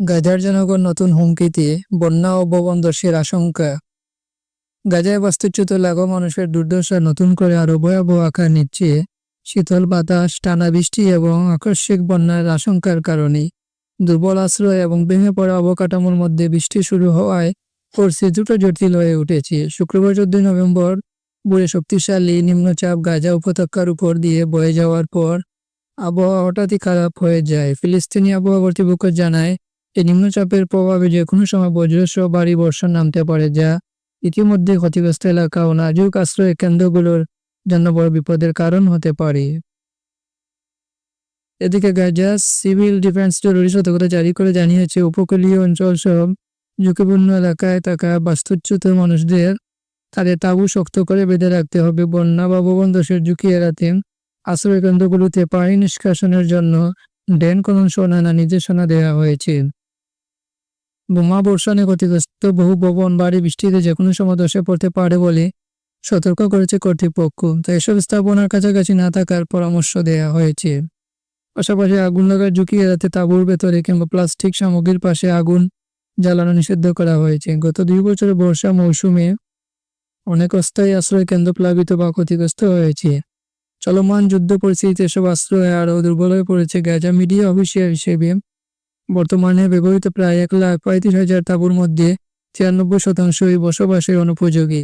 গাজার জনগণ নতুন হুমকিতে বন্যা ও ভবন ধসের আশঙ্কা। গাজায় বাস্তুচ্যুত লাগো মানুষের দুর্দশা নতুন করে আরও ভয়াবহ আকার নিচ্ছে। শীতল বাতাস, টানা বৃষ্টি এবং আকস্মিক বন্যার আশঙ্কার কারণে দুর্বল আশ্রয় এবং ভেঙে পড়া অবকাঠামোর মধ্যে বৃষ্টি শুরু হওয়ায় পরিস্থিতি দ্রুত জটিল হয়ে উঠেছে। শুক্রবার চোদ্দই নভেম্বর, বুড়ে শক্তিশালী নিম্নচাপ গাজা উপত্যকার উপর দিয়ে বয়ে যাওয়ার পর আবহাওয়া হঠাৎই খারাপ হয়ে যায়। ফিলিস্তিনি আবহাওয়া কর্তৃপক্ষ জানায় এই নিম্নচাপের প্রভাবে যে কোনো সময় বজ্রসহ ভারী বর্ষণ নামতে পারে, যা ইতিমধ্যে ক্ষতিগ্রস্ত এলাকা ও নাজুক আশ্রয় কেন্দ্রগুলোর জন্য বড় বিপদের কারণ হতে পারে। এদিকে গাজা সিভিল ডিফেন্স জরুরি সতর্কতা জারি করে জানিয়েছে উপকূলীয় অঞ্চল সহ ঝুঁকিপূর্ণ এলাকায় থাকা বাস্তুচ্যুত মানুষদের তাদের তাঁবু শক্ত করে বেঁধে রাখতে হবে। বন্যা বা ভবন ধসের ঝুঁকি এড়াতে আশ্রয় কেন্দ্রগুলোতে পানি নিষ্কাশনের জন্য ড্রেন খনন সহ নির্দেশনা দেওয়া হয়েছে। বোমা বর্ষণে ক্ষতিগ্রস্ত বহু ভবন, বাড়ি বৃষ্টিতে যে কোনো সময় ধসে পড়তে পারে বলে সতর্ক করেছে কর্তৃপক্ষ। তাই এসব স্থাপনার কাছাকাছি না থাকার পরামর্শ দেওয়া হয়েছে। পাশাপাশি আগুন লাগার ঝুঁকি এড়াতে তাঁবুর ভেতরে কিংবা প্লাস্টিক সামগ্রীর পাশে আগুন জ্বালানো নিষিদ্ধ করা হয়েছে। গত দুই বছরের বর্ষা মৌসুমে অনেক অস্থায়ী আশ্রয় কেন্দ্র প্লাবিত বা ক্ষতিগ্রস্ত হয়েছে। চলমান যুদ্ধ পরিস্থিতিতে এসব আশ্রয় আরও দুর্বল হয়ে পড়েছে, গাজা মিডিয়া অফিসিয়াল হিসেবে বর্তমানে ব্যবহৃত প্রায় এক লাখ পঁয়ত্রিশ হাজার তাঁবুর মধ্যে ছিয়ানব্বই শতাংশই বসবাসের অনুপযোগী।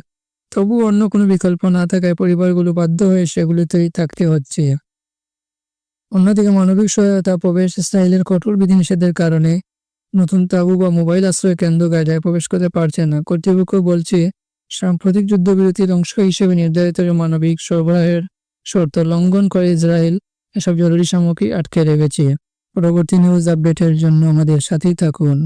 তবু অন্য কোনো বিকল্প না থাকায় পরিবারগুলো বাধ্য হয়ে সেগুলিতেই থাকতে হচ্ছে। অন্যদিকে মানবিক সহায়তা, প্রবেশ ইসরায়েলের কঠোর বিধিনিষেধের কারণে নতুন তাঁবু বা মোবাইল আশ্রয় কেন্দ্র গাজায় প্রবেশ করতে পারছে না। কর্তৃপক্ষ বলছে, সাম্প্রতিক যুদ্ধবিরতির অংশ হিসেবে নির্ধারিত মানবিক সরবরাহের শর্ত লঙ্ঘন করে ইসরায়েল এসব জরুরি সামগ্রী আটকে রেখেছে। পরবর্তী নিউজ আপডেটের জন্য আমাদের সাথেই থাকুন।